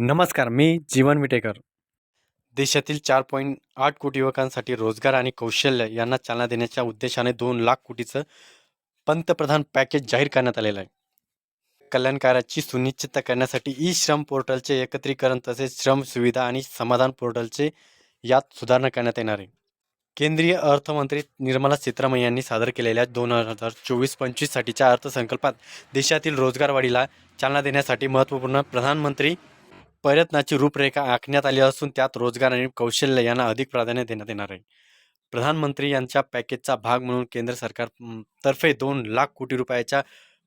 नमस्कार मी जीवन विटेकर. देशातील चार पॉईंट आठ कोटी युवकांसाठी रोजगार आणि कौशल्य यांना चालना देण्याच्या उद्देशाने दोन लाख कोटीचं पंतप्रधान पॅकेज जाहीर करण्यात आलेलं आहे. कल्याणकाराची सुनिश्चितता करण्यासाठी ई श्रम पोर्टलचे एकत्रीकरण तसेच श्रम सुविधा आणि समाधान पोर्टलचे यात सुधारणा करण्यात येणार आहे. केंद्रीय अर्थमंत्री निर्मला सीतारामन यांनी सादर केलेल्या दोन हजार चोवीस पंचवीससाठीच्या अर्थसंकल्पात देशातील रोजगार वाढीला चालना देण्यासाठी महत्त्वपूर्ण प्रधानमंत्री प्रयत्नाची रूपरेखा आखण्यात आली असून त्यात रोजगार आणि कौशल्य यांना अधिक प्राधान्य देण्यात येणार आहे. प्रधानमंत्री यांच्या पॅकेजचा भाग म्हणून केंद्र सरकार तर्फे दोन लाख कोटी रुपयाच्या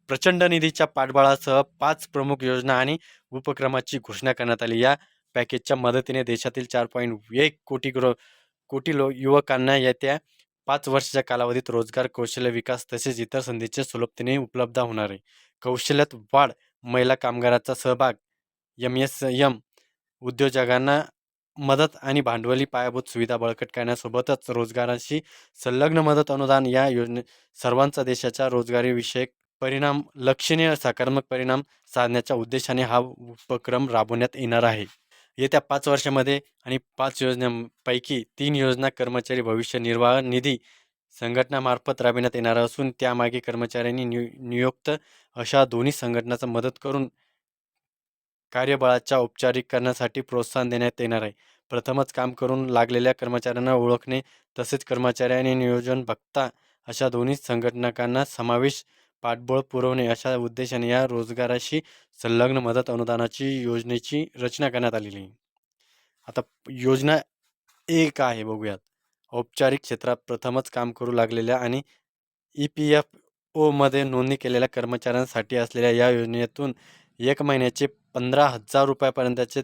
प्रचंड निधीच्या पाठबळासह पाच प्रमुख योजना आणि उपक्रमाची घोषणा करण्यात आली. या पॅकेजच्या मदतीने देशातील चार पॉईंट एक कोटी ग्रो कोटी लो युवकांना येत्या पाच वर्षाच्या कालावधीत रोजगार कौशल्य विकास तसेच इतर संधीचे सुलभतेने उपलब्ध होणार आहे. कौशल्यात वाढ महिला कामगाराचा सहभाग एम एस एम उद्योजकांना मदत आणि भांडवली पायाभूत सुविधा बळकट करण्यासोबतच रोजगाराशी संलग्न मदत अनुदान या योजने सर्वांचा देशाच्या रोजगारीविषयक परिणाम लक्षणीय सकारात्मक परिणाम साधण्याच्या उद्देशाने हा उपक्रम राबवण्यात येणार आहे. येत्या पाच वर्षामध्ये आणि पाच योजनांपैकी तीन योजना कर्मचारी भविष्य निर्वाह निधी संघटनामार्फत राबविण्यात येणार असून त्यामागे कर्मचाऱ्यांनी नियुक्त अशा दोन्ही संघटनाचा मदत करून कार्यबळाच्या औपचारिकरणासाठी प्रोत्साहन देण्यात येणार आहे. प्रथमच काम करून लागलेल्या कर्मचाऱ्यांना ओळखणे तसेच कर्मचारी आणि नियोजन भक्ता अशा दोन्ही संघटनांना समावेश पाठबळ पुरवणे अशा उद्देशाने या रोजगाराशी संलग्न मदत अनुदानाची योजनेची रचना करण्यात आलेली आहे. आता योजना एक आहे बघूयात. औपचारिक क्षेत्रात प्रथमच काम करू लागलेल्या आणि ई पी एफ ओमध्ये नोंदणी केलेल्या कर्मचाऱ्यांसाठी असलेल्या या योजनेतून एक महिन्याचे पंधरा हजार रुपयापर्यंतचे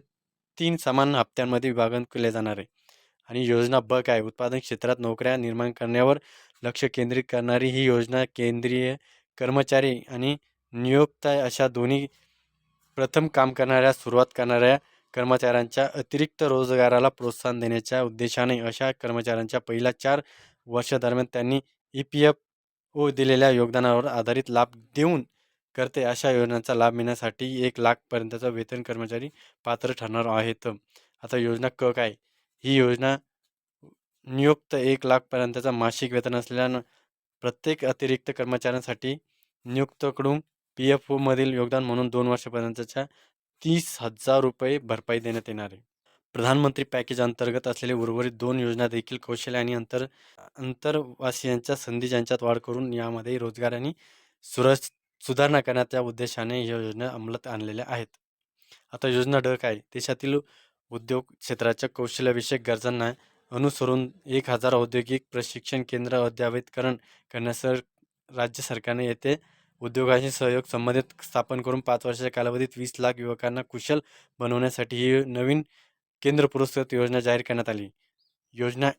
तीन समान हप्त्यांमध्ये विभागन केले जाणार आहे. आणि योजना ब काय उत्पादन क्षेत्रात नोकऱ्या निर्माण करण्यावर लक्ष केंद्रित करणारी ही योजना केंद्रीय कर्मचारी आणि नियोक्ता अशा दोन्ही प्रथम काम करणाऱ्या सुरुवात करणाऱ्या कर्मचाऱ्यांच्या अतिरिक्त रोजगाराला प्रोत्साहन देण्याच्या उद्देशाने अशा कर्मचाऱ्यांच्या पहिल्या चार वर्षादरम्यान त्यांनी ई पी एफ ओ दिलेल्या योगदानावर आधारित लाभ देऊन करते. अशा योजनांचा लाभ मिळण्यासाठी एक लाखपर्यंतचा वेतन कर्मचारी पात्र ठरणार आहेत. आता योजना क काय? ही योजना नियुक्त एक लाखपर्यंतचा मासिक वेतन असलेल्या प्रत्येक अतिरिक्त कर्मचाऱ्यांसाठी नियुक्तकडून पी एफ ओमधील योगदान म्हणून दोन वर्षापर्यंतच्या तीस हजार रुपये भरपाई देण्यात येणार आहे. प्रधानमंत्री पॅकेज अंतर्गत असलेले उर्वरित दोन योजना देखील कौशल्य आणि अंतर अंतरवासियांच्या संधी ज्यांच्यात वाढ करून यामध्ये रोजगार आणि सुरस सुधारणा करण्याच्या उद्देशाने या योजना अंमलात आणलेल्या आहेत. आता योजना ड काय देशातील उद्योग क्षेत्राच्या कौशल्यविषयक गरजांना अनुसरून एक हजार औद्योगिक प्रशिक्षण केंद्र अद्ययावतकरण करण्यासह राज्य सरकारने येथे उद्योगाशी सहयोग संबंधित स्थापन करून पाच वर्षाच्या कालावधीत वीस लाख युवकांना कुशल बनवण्यासाठी ही नवीन केंद्र पुरस्कृत योजना जाहीर करण्यात आली. योजना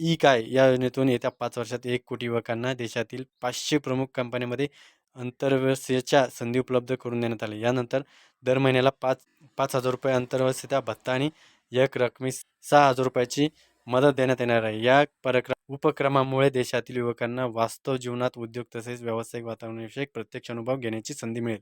ई काय या योजनेतून येत्या पाच वर्षात एक कोटी युवकांना देशातील पाचशे प्रमुख कंपन्यांमध्ये अंतर्व्यवस्थेच्या संधी उपलब्ध करून देण्यात आल्या. यानंतर दर महिन्याला पाच पाच हजार रुपये अंतर्व्यवस्थेचा भत्ता आणि एक रकमी सहा हजार रुपयाची मदत देण्यात येणार आहे. या परक्र उपक्रमामुळे देशातील युवकांना वास्तव जीवनात उद्योग तसेच व्यावसायिक वातावरणाविषयक प्रत्यक्ष अनुभव घेण्याची संधी मिळेल.